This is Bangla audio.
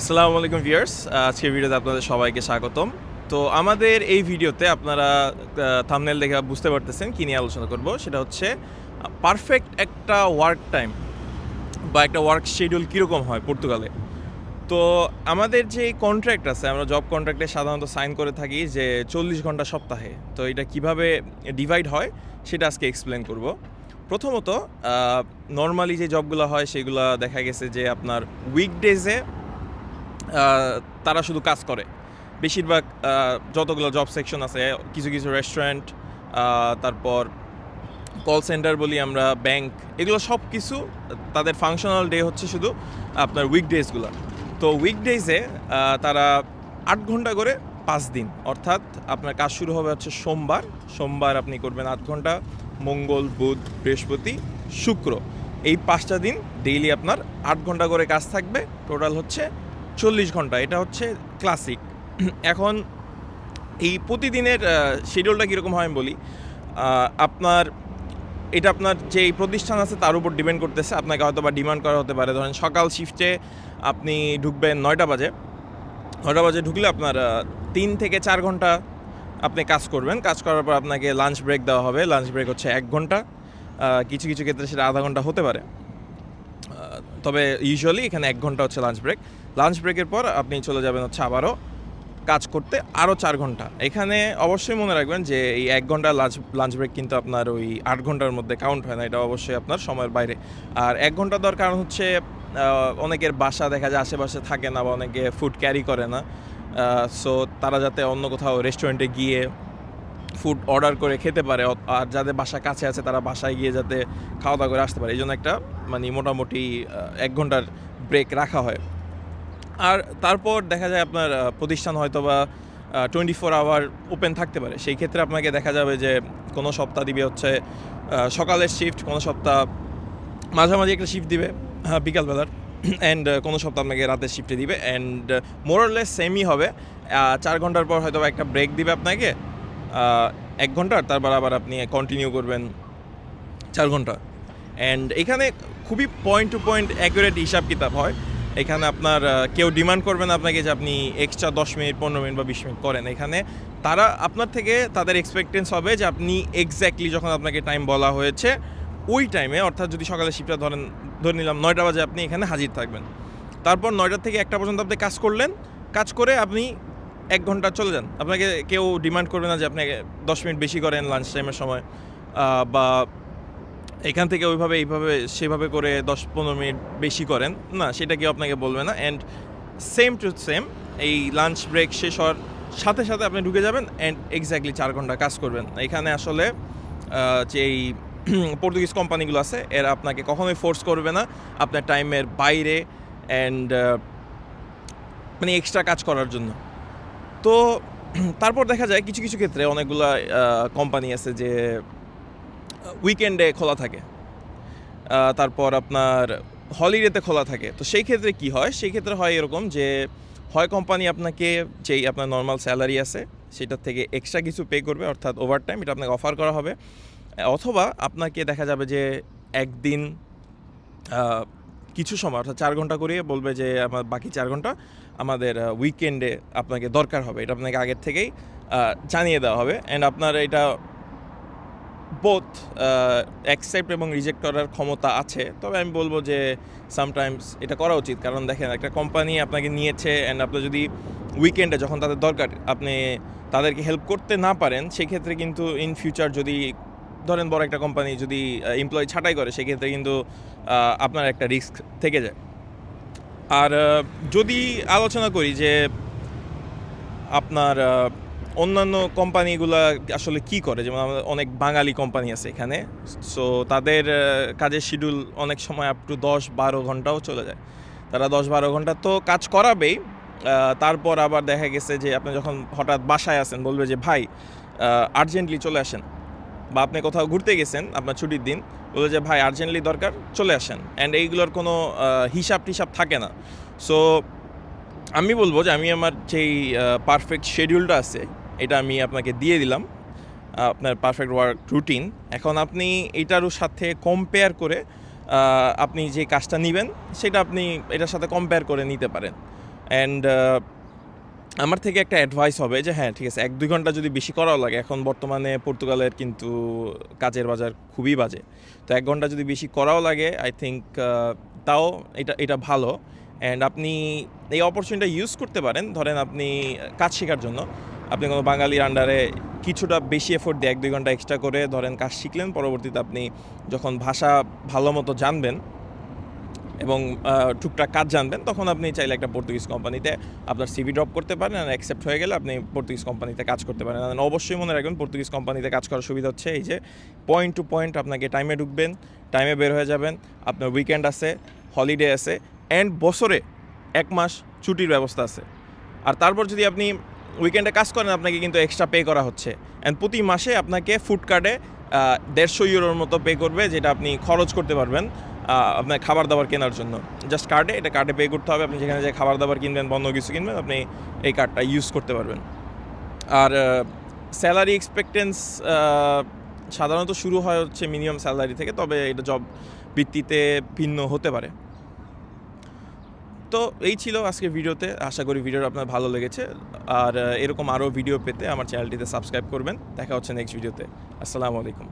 আসসালামু আলাইকুম ভিউয়ার্স আজকের ভিডিওতে আপনাদের সবাইকে স্বাগতম। তো আমাদের এই ভিডিওতে আপনারা থামনেল দেখে বুঝতে পারতেছেন কী নিয়ে আলোচনা করব। সেটা হচ্ছে পারফেক্ট একটা ওয়ার্ক টাইম বা একটা ওয়ার্ক শিডিউল কীরকম হয় পর্তুগালে। তো আমাদের যে কন্ট্রাক্ট আছে, আমরা জব কন্ট্রাক্টে সাধারণত সাইন করে থাকি যে চল্লিশ ঘণ্টা সপ্তাহে। তো এটা কীভাবে ডিভাইড হয়, সেটা আজকে এক্সপ্লেন করব। প্রথমত নর্মালি যে জবগুলো হয়, সেগুলো দেখা গেছে যে আপনার উইকডেজে তারা শুধু কাজ করে। বেশিরভাগ যতগুলো জব সেকশন আছে, কিছু কিছু রেস্টুরেন্ট তারপর কল সেন্টার বলি আমরা ব্যাংক এগুলো সব কিছু তাদের ফাংশনাল ডে হচ্ছে শুধু আপনার উইকডেজগুলো তো উইকডেজে তারা আট ঘণ্টা করে পাঁচ দিন। অর্থাৎ আপনার কাজ শুরু হবে হচ্ছে সোমবার। সোমবার আপনি করবেন আট ঘণ্টা, মঙ্গল, বুধ, বৃহস্পতি, শুক্র। এই পাঁচটা দিন ডেইলি আপনার আট ঘণ্টা করে কাজ থাকবে। টোটাল হচ্ছে চল্লিশ ঘণ্টা, এটা হচ্ছে ক্লাসিক এখন এই প্রতিদিনের শিডিউলটা কীরকম হয় আমি বলি আপনার, এটা আপনার যে প্রতিষ্ঠান আছে তার উপর ডিপেন্ড করতেছে, আপনাকে হয়তো বা ডিমান্ড করা হতে পারে। ধরেন সকাল শিফটে আপনি ঢুকবেন নয়টা বাজে নয়টা বাজে ঢুকলে আপনার তিন থেকে চার ঘণ্টা আপনি কাজ করবেন। কাজ করার পর আপনাকে লাঞ্চ ব্রেক দেওয়া হবে। লাঞ্চ ব্রেক হচ্ছে এক ঘণ্টা কিছু কিছু ক্ষেত্রে সেটা আধা ঘণ্টা হতে পারে। তবে ইউজুয়ালি এখানে এক ঘণ্টা হচ্ছে লাঞ্চ ব্রেক লাঞ্চ ব্রেকের পর আপনি চলে যাবেন হচ্ছে আবারও কাজ করতে আরও চার ঘণ্টা। এখানে অবশ্যই মনে রাখবেন যে এই এক ঘণ্টা লাঞ্চ লাঞ্চ ব্রেক কিন্তু আপনার ওই আট ঘণ্টার মধ্যে কাউন্ট হয় না, এটা অবশ্যই আপনার সময়ের বাইরে। আর এক ঘণ্টা দেওয়ার কারণ হচ্ছে অনেকের বাসা দেখা যায় আশেপাশে থাকে না বা অনেকে ফুড ক্যারি করে না। সো তারা যাতে অন্য কোথাও রেস্টুরেন্টে গিয়ে ফুড অর্ডার করে খেতে পারে আর যাদের বাসা কাছে আছে তারা বাসায় গিয়ে যাতে খাওয়া দাওয়া করে আসতে পারে। এই জন্য একটা মানে মোটামুটি এক ঘণ্টার ব্রেক রাখা হয়। আর তারপর দেখা যায় আপনার প্রতিষ্ঠান হয়তো বা টোয়েন্টি ফোর আওয়ার ওপেন থাকতে পারে। সেই ক্ষেত্রে আপনাকে দেখা যাবে যে কোনো সপ্তাহ দিবে হচ্ছে সকালের শিফট কোনো সপ্তাহ মাঝামাঝি একটা শিফট দিবে হ্যাঁ বিকালবেলার। অ্যান্ড কোনো সপ্তাহ আপনাকে রাতের শিফটে দিবে। অ্যান্ড মোরলেস সেমই হবে। চার ঘণ্টার পর হয়তো একটা ব্রেক দিবে আপনাকে। এক ঘণ্টার তারপর আবার আপনি কন্টিনিউ করবেন চার ঘণ্টা। অ্যান্ড এখানে খুবই পয়েন্ট টু পয়েন্ট অ্যাকুরেট হিসাব কিতাব হয়। এখানে আপনার কেউ ডিমান্ড করবেন আপনাকে যে আপনি এক্সট্রা দশ মিনিট, পনেরো মিনিট বা বিশ মিনিট করেন। এখানে তারা আপনার থেকে তাদের এক্সপেক্টেন্স হবে যে আপনি এক্স্যাক্টলি যখন আপনাকে টাইম বলা হয়েছে, ওই টাইমে অর্থাৎ যদি সকালে শিফটটা ধরেন, ধরে নিলাম নয়টা বাজে আপনি এখানে হাজির থাকবেন। তারপর নয়টা থেকে একটা পর্যন্ত আপনি কাজ করলেন। কাজ করে আপনি এক ঘণ্টা চলে যান। আপনাকে কেউ ডিমান্ড করবে না যে আপনি দশ মিনিট বেশি করেন লাঞ্চ টাইমের সময়। বা এখান থেকে ওইভাবে, এইভাবে, সেভাবে করে দশ পনেরো মিনিট বেশি করেন, না, সেটা কেউ আপনাকে বলবে না। অ্যান্ড সেম টু সেম এই লাঞ্চ ব্রেক শেষ হওয়ার সাথে সাথে আপনি ঢুকে যাবেন অ্যান্ড এক্স্যাক্টলি চার ঘণ্টা কাজ করবেন। এখানে আসলে যে এই পর্তুগিজ কোম্পানিগুলো আছে, এরা আপনাকে কখনোই ফোর্স করবে না আপনার টাইমের বাইরে অ্যান্ড মানে এক্সট্রা কাজ করার জন্য। তো তারপর দেখা যায় কিছু কিছু ক্ষেত্রে অনেকগুলো কোম্পানি আছে যে উইকেন্ডে খোলা থাকে। তারপর আপনার হলিডেতে খোলা থাকে। তো সেই ক্ষেত্রে কি হয়? সেই ক্ষেত্রে হয় এরকম যে, হয় কোম্পানি আপনাকে যেই আপনার নর্মাল স্যালারি আছে, সেটার থেকে এক্সট্রা কিছু পে করবে, অর্থাৎ ওভার টাইম এটা আপনাকে অফার করা হবে। অথবা আপনাকে দেখা যাবে যে, একদিন কিছু সময়, অর্থাৎ চার ঘণ্টা করিয়ে বলবে যে, আমার বাকি চার ঘণ্টা আমাদের উইকেন্ডে আপনাকে দরকার হবে। এটা আপনাকে আগের থেকেই জানিয়ে দেওয়া হবে। অ্যান্ড আপনার এটা বোথ অ্যাকসেপ্ট এবং রিজেক্ট করার ক্ষমতা আছে। তবে আমি বলব যে সামটাইমস এটা করা উচিত। কারণ দেখেন, একটা কোম্পানি আপনাকে নিয়েছে অ্যান্ড আপনার যদি উইকেন্ডে যখন তাদের দরকার, আপনি তাদেরকে হেল্প করতে না পারেন, সেক্ষেত্রে কিন্তু ইন ফিউচার যদি, ধরেন বড় একটা কোম্পানি যদি এমপ্লয়ি ছাঁটাই করে, সেক্ষেত্রে কিন্তু আপনার একটা রিস্ক থেকে যায়। আর যদি আলোচনা করি যে আপনার অন্যান্য কোম্পানিগুলো আসলে কি করে? যেমন আমাদের অনেক বাঙালি কোম্পানি আছে এখানে। সো তাদের কাজের শিডিউল অনেক সময় আপ টু দশ বারো ঘন্টাও চলে যায়। তারা দশ বারো ঘণ্টা তো কাজ করাবেই। তারপর আবার দেখা গেছে যে আপনি যখন হঠাৎ বাসায় আসেন বলবে যে, ভাই আর্জেন্টলি চলে আসেন বা আপনি কোথাও ঘুরতে গেছেন আপনার ছুটির দিন বলে যে, ভাই আর্জেন্টলি দরকার, চলে আসেন। অ্যান্ড এইগুলোর কোনো হিসাব টিসাব থাকে না। সো আমি বলব যে, আমি আমার যেই পারফেক্ট শিডিউলটা আছে, এটা আমি আপনাকে দিয়ে দিলাম আপনার পারফেক্ট ওয়ার্ক রুটিন এখন আপনি এটারও সাথে কম্পেয়ার করে আপনি যে কাজটা নেবেন, সেটা আপনি এটার সাথে কম্পেয়ার করে নিতে পারেন। অ্যান্ড আমার থেকে একটা অ্যাডভাইস হবে যে হ্যাঁ ঠিক আছে, এক দুই ঘণ্টা যদি বেশি করাও লাগে, এখন বর্তমানে পর্তুগালের কিন্তু কাজের বাজার খুবই বাজে। তো এক ঘণ্টা যদি বেশি করাও লাগে আই থিঙ্ক তাও এটা এটা ভালো। অ্যান্ড আপনি এই অপরচুনিটিটা ইউজ করতে পারেন। ধরেন আপনি কাজ শেখার জন্য। আপনি কোনো বাঙালির আন্ডারে কিছুটা বেশি এফোর্ট দিয়ে এক দুই ঘণ্টা এক্সট্রা করে ধরেন কাজ শিখলেন। পরবর্তীতে আপনি যখন ভাষা ভালো মতো জানবেন এবং টুকটাক কাজ জানবেন, তখন আপনি চাইলে একটা পর্তুগিজ কোম্পানিতে আপনার সিভি ড্রপ করতে পারেন আর অ্যাকসেপ্ট হয়ে গেলে আপনি পর্তুগিজ কোম্পানিতে কাজ করতে পারেন। অবশ্যই মনে রাখবেন, পর্তুগিজ কোম্পানিতে কাজ করার সুবিধা হচ্ছে এই যে পয়েন্ট টু পয়েন্ট আপনাকে টাইমে ঢুকবেন টাইমে বের হয়ে যাবেন, আপনার উইকেন্ড আছে হলিডে আছে অ্যান্ড বছরে এক মাস ছুটির ব্যবস্থা আছে। আর তারপর যদি আপনি উইকেন্ডে কাজ করেন, আপনাকে কিন্তু এক্সট্রা পে করা হচ্ছে। অ্যান্ড প্রতি মাসে আপনাকে ফুড কার্ডে দেড়শো ইউরোর মতো পে করবে, যেটা আপনি খরচ করতে পারবেন। আপনার খাবার দাবার কেনার জন্য। জাস্ট কার্ডে এটা কার্ডে পে করতে হবে। আপনি যেখানে যে খাবার দাবার কিনবেন, বন্ধ কিছু কিনবেন, আপনি এই কার্ডটা ইউজ করতে পারবেন। আর স্যালারি এক্সপেক্টেন্স সাধারণত শুরু হয় হচ্ছে মিনিমাম স্যালারি থেকে, তবে এটা জব ভিত্তিতে ভিন্ন হতে পারে। তো এই ছিল আজকে ভিডিওতে। আশা করি ভিডিওটা আপনার ভালো লেগেছে। আর এরকম আরও ভিডিও পেতে আমার চ্যানেলটিতে সাবস্ক্রাইব করবেন। দেখা হচ্ছে নেক্সট ভিডিওতে আসসালামু আলাইকুম।